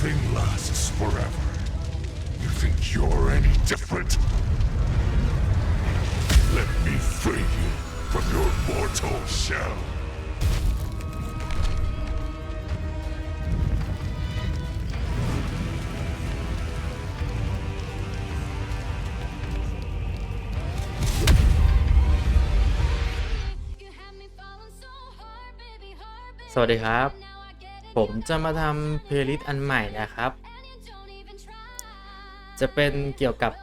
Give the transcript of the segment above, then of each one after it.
Nothing lasts forever. You think you're any different? Let me free you from your mortal shell. สวัสดีครับ ผมจะมาทำเพลย์ลิสต์อันใหม่นะครับ จะเป็นเกี่ยวกับ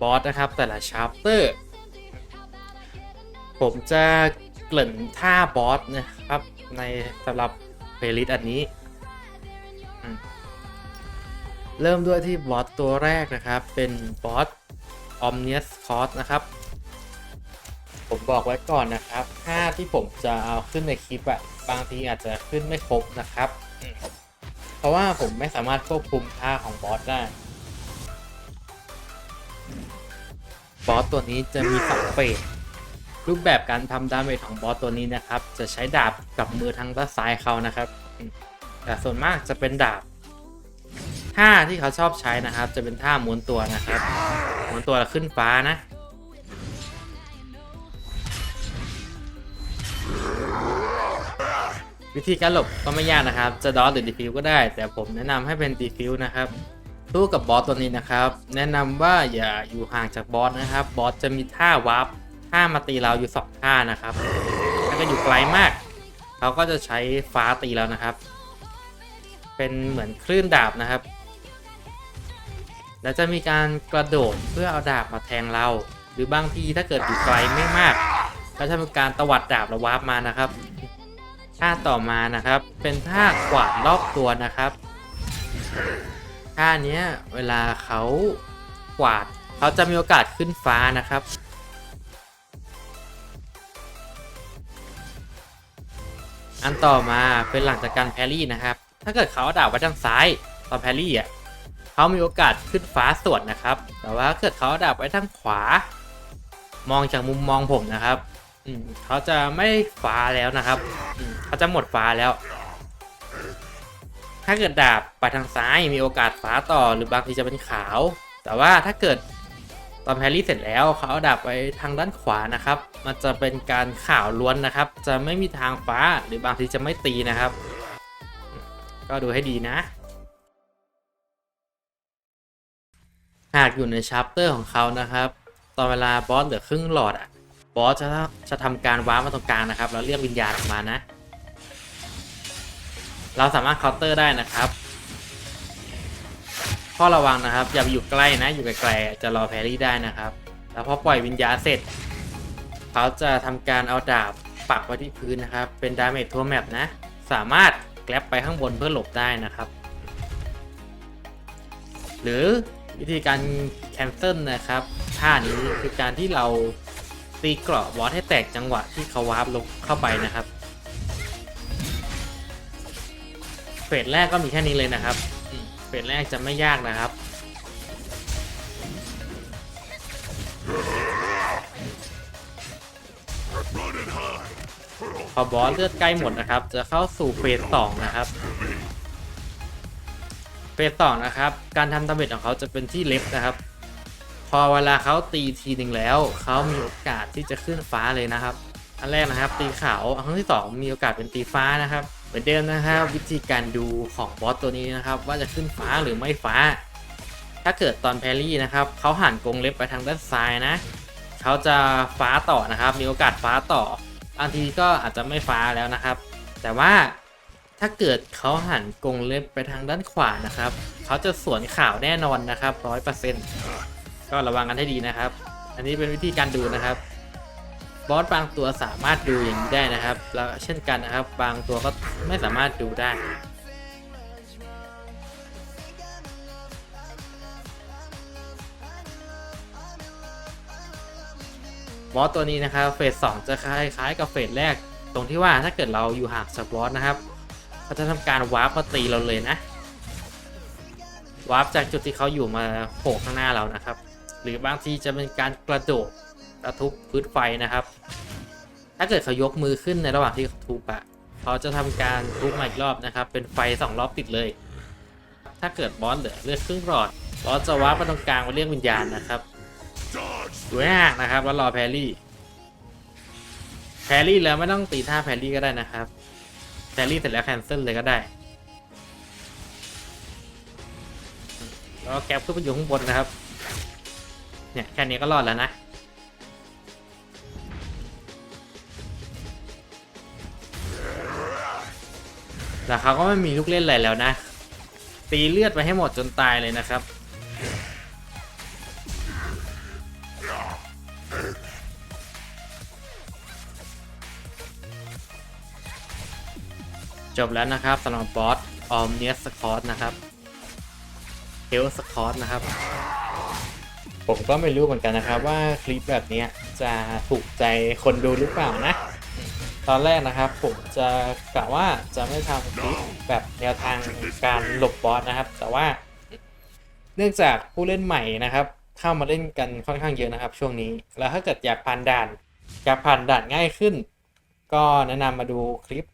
บอสนะครับ แต่ละชาร์เตอร์ผมจะเกริ่นท่าบอสนะครับ ในสำหรับเพลย์ลิสต์อันนี้ เริ่มด้วยที่บอสตัวแรกนะครับ เป็นบอส Omnius c o s นะครับ ผมบอกไว้ก่อนนะครับท่าที่ผมจะเอาขึ้นในคลิปอะบางทีอาจจะขึ้นไม่ครบนะครับ เพราะว่าผมไม่สามารถควบคุมท่าของบอสได้บอสตัวนี้จะมีสองเฟสรูปแบบการทำดาเมจของบอสตัวนี้นะครับ จะใช้ดาบกับมือทางด้านซ้ายเขานะครับ แต่ส่วนมากจะเป็นดาบท่าที่เขาชอบใช้นะครับ จะเป็นท่าม้วนตัวนะครับม้วนตัวแล้วขึ้นฟ้านะ วิธีการหลบก็ไม่ยากนะครับ จะดอสหรือดีฟิวก็ได้ แต่ผมแนะนำให้เป็นดีฟิวนะครับสู้กับบอสตัวนี้นะครับ แนะนำว่าอย่าอยู่ห่างจากบอสนะครับ บอสจะมีท่าวาร์ปท่ามาตีเราอยู่สองท่านะครับ ถ้าก็อยู่ไกลมาก เขาก็จะใช้ฟ้าตีเรานะครับ เป็นเหมือนคลื่นดาบนะครับ แล้วจะมีการกระโดดเพื่อเอาดาบมาแทงเรา หรือบางทีถ้าเกิดอยู่ไกลไม่มาก ก็จะมีการตวัดดาบแล้ววาร์ปมานะครับ ท่าต่อมานะครับ เป็นท่ากวาดรอบตัวนะครับท่านี้เวลาเขากวาดเขาจะมีโอกาสขึ้นฟ้านะครับอันต่อมาเป็นหลังจากการแพรี่นะครับ ถ้าเกิดเขาดาบไว้ทางซ้ายตอนแพรี่อะเขามีโอกาสขึ้นฟ้าสวนนะครับ แต่ว่าถ้าเกิดเขาเอาดาบไว้ทางขวา มองจากมุมมองผมนะครับ อืมเขาจะไม่ฟ้าแล้วนะครับอืมเขาจะหมดฟ้าแล้ว ถ้าเกิดดาบไปทางซ้ายมีโอกาสฟ้าต่อหรือบางทีจะเป็นขาว แต่ว่าถ้าเกิดตอนแพรรี่เสร็จแล้วเขาเอาดาบไปทางด้านขวานะครับ มันจะเป็นการขาวล้วนนะครับ จะไม่มีทางฟ้าหรือบางทีจะไม่ตีนะครับ ก็ดูให้ดีนะ หากอยู่ในชาร์ปเตอร์ของเขานะครับ ตอนเวลาบอสเหลือครึ่งหลอดอะ อสจะจะทำการว้าร์ปมาตรงกลางนะครับ แล้วเรียกวิญญาณออกมานะ เราสามารถเคาน์เตอร์ได้นะครับ ข้อระวังนะครับ อย่าไปอยู่ใกล้นะ อยู่ไกลๆจะรอแพรี่ได้นะครับ แล้วพอปล่อยวิญญาณเสร็จ เขาจะทำการเอาดาบปักไว้ที่พื้นนะครับ เป็นดาเมจทั่วแมปนะ สามารถแกลบไปข้างบนเพื่อหลบได้นะครับ หรือวิธีการแคนเซิลนะครับท่านี้คือการที่เรา ตีเกราะบอสให้แตกจังหวะที่เขาวาร์ปลงเข้าไปนะครับเฟสแรกก็มีแค่นี้เลยนะครับเฟสแรกจะไม่ยากนะครับ พอบอสเลือดใกล้หมดนะครับ จะเข้าสู่เฟสสองนะครับ เฟสสองนะครับ การทำดาเมจของเขาจะเป็นที่เล็กนะครับ พอเวลาเขาตีทีหนึ่งแล้ว เขามีโอกาสที่จะขึ้นฟ้าเลยนะครับ อันแรกนะครับตีขาวอันที่สองมีโอกาสเป็นตีฟ้านะครับ เหมือนเดิมนะครับวิธีการดูของบอสตัวนี้นะครับ ว่าจะขึ้นฟ้าหรือไม่ฟ้า ถ้าเกิดตอนแพรรี่นะครับเขาหันกรงเล็บไปทางด้านซ้ายนะเขาจะฟ้าต่อนะครับ มีโอกาสฟ้าต่อบางทีก็อาจจะไม่ฟ้าแล้วนะครับ แต่ว่าถ้าเกิดเขาหันกรงเล็บไปทางด้านขวานะครับ เขาจะสวนข่าวแน่นอนนะครับร้อยเปอร์เซ็นต์ ก็ระวังกันให้ดีนะครับ อันนี้เป็นวิธีการดูนะครับ บอสบางตัวสามารถดูอย่างนี้ได้นะครับ แล้วเช่นกันนะครับ บางตัวก็ไม่สามารถดูได้บอสตัวนี้นะครับเฟสสองจะคล้ายๆกับเฟสแรก ตรงที่ว่าถ้าเกิดเราอยู่ห่างจากบอสนะครับเขาจะทำการวาร์ปมาตีเราเลยนะวาร์ปจากจุดที่เขาอยู่มาโผล่ข้างหน้าเรานะครับ หรือบางทีจะเป็นการกระโดดกระทุบพื้นไฟนะครับ ถ้าเกิดเขายกมือขึ้นในระหว่างที่เขาทุบอะเขาจะทำการทุบมาอีกรอบนะครับ เป็นไฟสองรอบติดเลย ถ้าเกิดบอสเหลือเลือดครึ่งหลอดบอสจะวาร์ปไปตรงกลางมาเรียกวิญญาณนะครับดูให้ห่างนะครับแล้วรอแพรรี่แพรรี่แล้วไม่ต้องตีท่าแพรรี่ก็ได้นะครับแพรรี่เสร็จแล้วแคนเซิลเลยก็ได้แล้วก็แก๊ปขึ้นไปอยู่ข้างบนนะครับ เนี่ยแค่นี้ก็รอดแล้วนะ แต่เขาก็ไม่มีลูกเล่นอะไรแล้วนะ ตีเลือดไปให้หมดจนตายเลยนะครับจบแล้วนะครับสำหรับบอสออมเนียสคอร์นะครับเฮลสคอร์นะครับ ผมก็ไม่รู้เหมือนกันนะครับว่าคลิปแบบนี้จะถูกใจคนดูหรือเปล่านะ ตอนแรกนะครับผมจะกะว่าจะไม่ทำคลิปแบบแนวทางการหลบบอสนะครับ แต่ว่า เนื่องจากผู้เล่นใหม่นะครับ เข้ามาเล่นกันค่อนข้างเยอะนะครับ ช่วงนี้ แล้วถ้าเกิดอยากผ่านด่านอยากผ่านด่านง่ายขึ้น ก็แนะนำมาดูคลิป